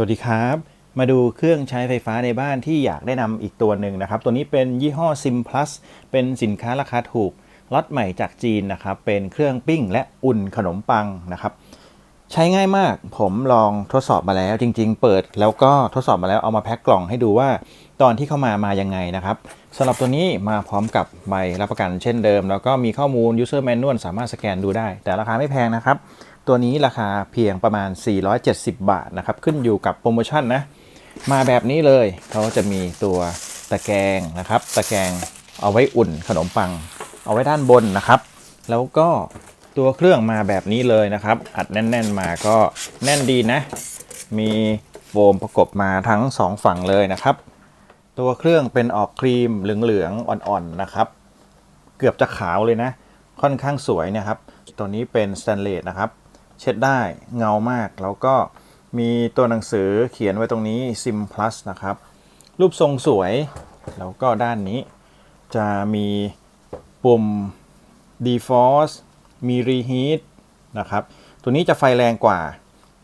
สวัสดีครับ มาดูเครื่องใช้ไฟฟ้าในบ้านที่อยากได้นำอีกตัวหนึ่งนะครับ ตัวนี้เป็นยี่ห้อ Sim Plus เป็นสินค้าราคาถูกล็อตใหม่จากจีนนะครับ เป็นเครื่องปิ้งและอุ่นขนมปังนะครับ ใช้ง่ายมาก ผมลองทดสอบมาแล้วจริง ๆ เปิดแล้วก็ทดสอบมาแล้วเอามาแพ็คกล่องให้ดูว่าตอนที่เข้ามามายังไงนะครับสำหรับตัวนี้มาพร้อมกับใบรับประกันเช่นเดิม แล้วก็มีข้อมูล user manual สามารถสแกนดูได้ แต่ราคาไม่แพงนะครับ ตัวนี้ราคาเพียงประมาณ 470 บาทนะครับ ขึ้นอยู่กับโปรโมชั่นนะ มาแบบนี้เลยเขาจะมีตัวตะแกรงนะครับ ตะแกรงเอาไว้อุ่นขนมปัง เอาไว้ด้านบนนะครับ แล้วก็ ตัวเครื่องมาแบบนี้เลยนะครับ อัดแน่น ๆ มาก็แน่นดีนะ มีโฟมประกบมาทั้งสองฝั่งเลยนะครับ ตัวเครื่องเป็นออกครีมเหลืองๆอ่อนๆนะครับ เกือบจะขาวเลยนะ ค่อนข้างสวยนะครับ ตัวนี้เป็นสแตนเลสนะครับ เช็ดได้เงามากแล้วก็มีตัวหนังสือเขียนไว้ตรงนี้ Sim Plus นะครับ รูปทรงสวย แล้วก็ด้านนี้จะมีปุ่ม Defrost มี Reheat นะครับ ตัวนี้จะไฟแรงกว่า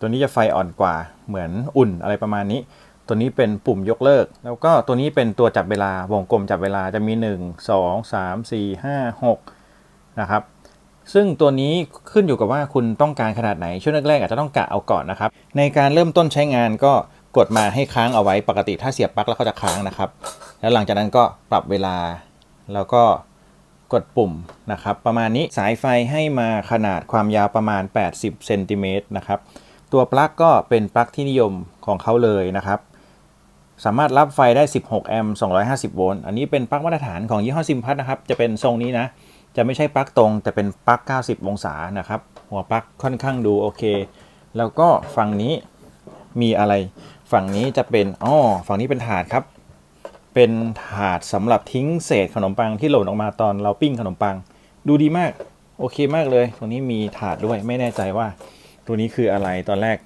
ตัวนี้จะไฟอ่อนกว่า เหมือนอุ่นอะไรประมาณนี้ ตัวนี้เป็นปุ่มยกเลิก แล้วก็ตัวนี้เป็นตัวจับเวลา วงกลมจับเวลาจะมี 1 2 3 4 5 6นะครับ ซึ่งตัวนี้ขึ้นอยู่กับว่าคุณต้องการขนาดไหน ช่วงแรกๆอาจจะต้องกะเอาก่อนนะครับ ในการเริ่มต้นใช้งานก็กดมาให้ค้างเอาไว้ ปกติถ้าเสียบปลั๊กแล้วก็จะค้างนะครับ แล้วหลังจากนั้นก็ปรับเวลา แล้วก็ กดปุ่มนะครับประมาณนี้สายไฟให้มาขนาดความยาวประมาณ 80เซนติเมตรนะครับตัวปลั๊กก็เป็นปลั๊กที่นิยมของเขาเลยนะครับสามารถรับไฟได้ 16 แอมป์ 250 โวลต์ อันนี้เป็นปลั๊กมาตรฐานของยี่ห้อซิมพัทนะครับ จะเป็นทรงนี้นะ จะไม่ใช่ปลั๊กตรง แต่เป็นปลั๊ก 90 องศานะครับ หัวปลั๊กค่อนข้างดูโอเค แล้วก็ฝั่งนี้มีอะไร ฝั่งนี้จะเป็น อ๋อ ฝั่งนี้เป็นถาดครับ เป็นถาดสำหรับทิ้งเศษขนมปังที่หล่นออกมาตอนเราปิ้งขนมปัง ดูดีมาก โอเคมากเลย ตรงนี้มีถาดด้วยไม่แน่ใจว่า ตัวนี้คืออะไรตอนแรก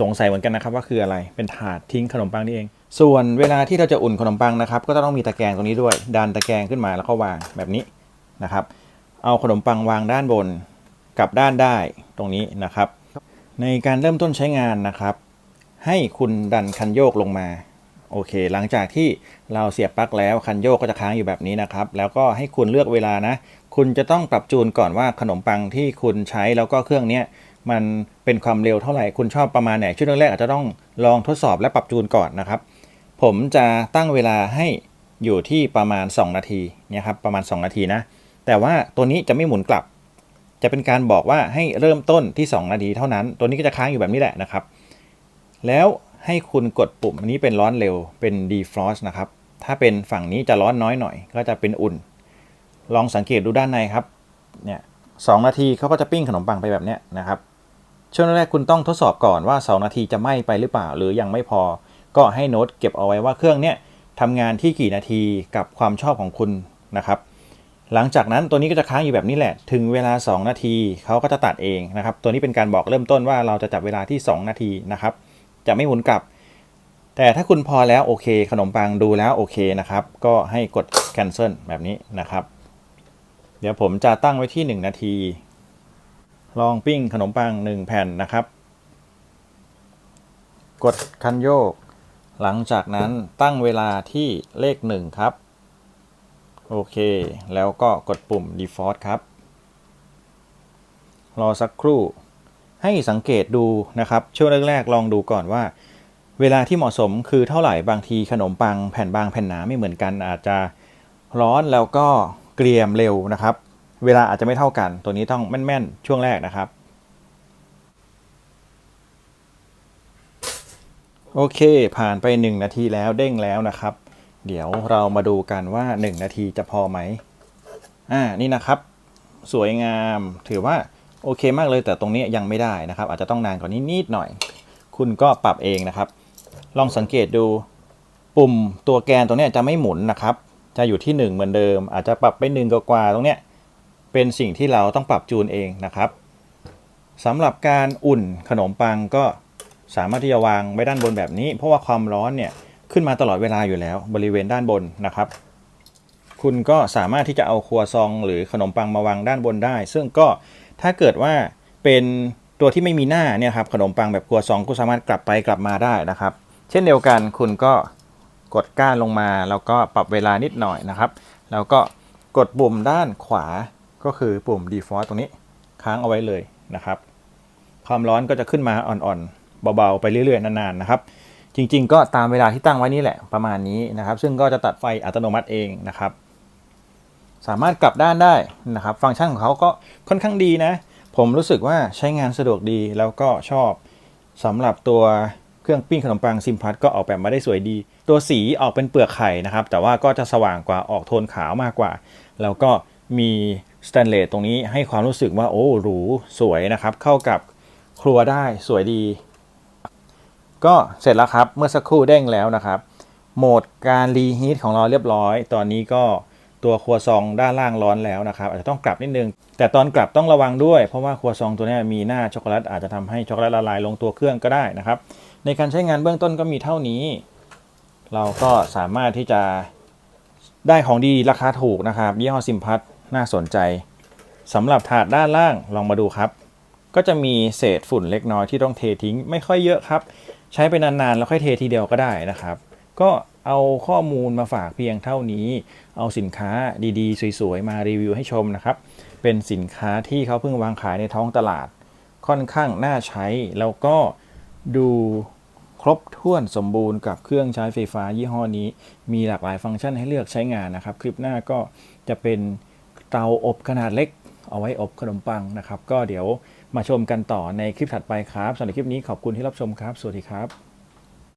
สงสัยเหมือนกันนะครับว่าคืออะไรเป็นถาดทิ้งขนมปังนี่เอง ส่วนเวลาที่เราจะอุ่นขนมปังนะครับ ก็ต้องมีตะแกรงตรงนี้ด้วย ดันตะแกรงขึ้นมาแล้วก็วางแบบนี้นะครับ เอาขนมปังวางด้านบนกับด้านได้ตรงนี้นะครับ ในการเริ่มต้นใช้งานนะครับ ให้คุณดันคันโยกลงมา โอเค หลังจากที่เราเสียบปลั๊กแล้วคันโยกก็จะค้างอยู่แบบนี้นะครับ แล้วก็ให้คุณเลือกเวลานะ คุณจะต้องปรับจูนก่อนว่าขนมปังที่คุณใช้แล้วก็เครื่องนี้มันเป็นความเร็วเท่าไหร่ คุณชอบประมาณไหนช่วงแรกๆอาจจะต้องลองทดสอบและปรับจูนก่อนนะครับ ผมจะตั้งเวลาให้อยู่ที่ประมาณ 2 นาทีเนี่ยครับประมาณ 2 นาทีนะ แต่ว่าตัวนี้จะไม่หมุนกลับ จะเป็นการบอกว่าให้เริ่มต้นที่ 2 นาทีเท่านั้น ตัวนี้ก็จะค้างอยู่แบบนี้แหละนะครับ แล้ว ให้คุณกดปุ่มอันนี้เป็นร้อนเร็วเป็น defrost นะครับ ถ้าเป็นฝั่งนี้จะร้อนน้อยหน่อย ก็จะเป็นอุ่น ลองสังเกตดูด้านในครับ เนี่ยสนาทีเขาก็จะปิ้งขนมปังไปแบบเนี้ยนะครับ ช่วงแรกคุณต้องทดสอบก่อนว่า 2 นาทีจะไหม้ไปหรือเปล่า หรือยังไม่พอ ก็ให้โน้ตเก็บเอาไว้ว่าเครื่องเนี้ยทำงานที่กี่นาทีกับความชอบของคุณนะครับหลังจากนั้นตัวนี้ก็จะค้างอยู่แบบนี้แหละ ถึงเวลา 2 นาทีเขาก็จะตัดเองนะครับ ตัวนี้เป็นการบอกเริ่มต้นว่าเราจะจับเวลาที่ 2 นาทีนะครับ จะไม่หมุนกลับ แต่ถ้าคุณพอแล้วโอเค ขนมปังดูแล้วโอเคนะครับ ก็ให้กด cancel แบบนี้นะครับ เดี๋ยวผมจะตั้งไว้ที่ 1 นาที ลองปิ้งขนมปัง 1 แผ่นนะครับ กดคันโยก หลังจากนั้นตั้งเวลาที่เลข 1 ครับ โอเค แล้วก็กดปุ่ม default ครับ รอสักครู่ ให้สังเกตดูนะครับ ช่วงแรกๆลองดูก่อนว่า เวลาที่เหมาะสมคือเท่าไหร่บางทีขนมปังแผ่นบางแผ่นหนาไม่เหมือนกัน อาจจะร้อนแล้วก็เกรียมเร็วนะครับ เวลาอาจจะไม่เท่ากัน ตัวนี้ต้องแม่นๆ ช่วงแรกนะครับ โอเค ผ่านไป 1 นาทีแล้วเด้งแล้วนะครับ เดี๋ยวเรามาดูกันว่า 1 นาทีจะพอไหมอ่านี่นะครับ สวยงามถือว่า โอเคมากเลยแต่ตรงนี้ยังไม่ได้นะครับ อาจจะต้องนานกว่านี้นิดหน่อย คุณก็ปรับเองนะครับ ลองสังเกตดูปุ่มตัวแกนตรงนี้จะไม่หมุนนะครับ จะอยู่ที่ 1 เหมือนเดิม อาจจะปรับไป1กว่าตรงนี้เป็นสิ่งที่เราต้องปรับจูนเองนะครับสำหรับการอุ่นขนมปังก็สามารถที่จะวางไว้ด้านบนแบบนี้ เพราะว่าความร้อนเนี่ยขึ้นมาตลอดเวลาอยู่แล้ว บริเวณด้านบนนะครับ คุณก็สามารถที่จะเอาครัวซอง หรือขนมปังมาวางด้านบนได้ ซึ่งก็ ถ้าเกิดว่าเป็นตัวที่ไม่มีหน้าเนี่ยครับขนมปังแบบครัวซองก็สามารถกลับไปกลับมาได้นะครับ เช่นเดียวกันคุณก็กดก้านลงมาแล้วก็ปรับเวลานิดหน่อยนะครับ แล้วก็กดปุ่มด้านขวาก็คือปุ่ม default ตรงนี้ค้างเอาไว้เลยนะครับ ความร้อนก็จะขึ้นมาอ่อนๆเบาๆ ไปเรื่อยๆนานๆนะครับ จริงๆ ก็ตามเวลาที่ตั้งไว้นี่แหละประมาณนี้นะครับ ซึ่งก็จะตัดไฟอัตโนมัติเองนะครับ สามารถกลับด้านได้นะครับ ฟังก์ชันของเขาก็ค่อนข้างดีนะ ผมรู้สึกว่าใช้งานสะดวกดีแล้วก็ชอบสำหรับตัวเครื่องปิ้งขนมปังซิมพัทก็ออกแบบมาได้สวยดี ตัวสีออกเป็นเปลือกไข่นะครับ แต่ว่าก็จะสว่างกว่าออกโทนขาวมากกว่า แล้วก็มีสแตนเลสตรงนี้ให้ความรู้สึกว่าโอ้หรูสวยนะครับ เข้ากับครัวได้สวยดี ก็เสร็จแล้วครับเมื่อสักครู่เด้งแล้วนะครับ โหมดการรีฮีทของเราเรียบร้อย ตอนนี้ก็ ตัวครัวซองด้านล่างร้อนแล้วนะครับอาจจะต้องกลับนิดนึง แต่ตอนกลับต้องระวังด้วย เพราะว่าครัวซองตัวนี้มีหน้าช็อกโกแลตอาจจะทำให้ช็อกโกแลตละลายลงตัวเครื่องก็ได้นะครับ ในการใช้งานเบื้องต้นก็มีเท่านี้ เราก็สามารถที่จะได้ของดีราคาถูกนะครับยี่ห้อซิมพัทน่าสนใจสำหรับถาดด้านล่างลองมาดูครับ ก็จะมีเศษฝุ่นเล็กน้อยที่ต้องเททิ้ง ไม่ค่อยเยอะครับ ใช้ไปนานๆแล้วค่อยเททีเดียวก็ได้นะครับ ก็ เอาข้อมูลมาฝากเพียงเท่านี้ เอาสินค้าดีๆ สวยๆ มารีวิวให้ชมนะครับ เป็นสินค้าที่เขาเพิ่งวางขายในท้องตลาด ค่อนข้างน่าใช้ แล้วก็ดูครบถ้วนสมบูรณ์กับเครื่องใช้ไฟฟ้ายี่ห้อนี้ มีหลากหลายฟังก์ชันให้เลือกใช้งานนะครับ คลิปหน้าก็จะเป็นเตาอบขนาดเล็ก เอาไว้อบขนมปังนะครับ ก็เดี๋ยวมาชมกันต่อในคลิปถัดไปครับสำหรับคลิปนี้ขอบคุณที่รับชมครับ สวัสดีครับ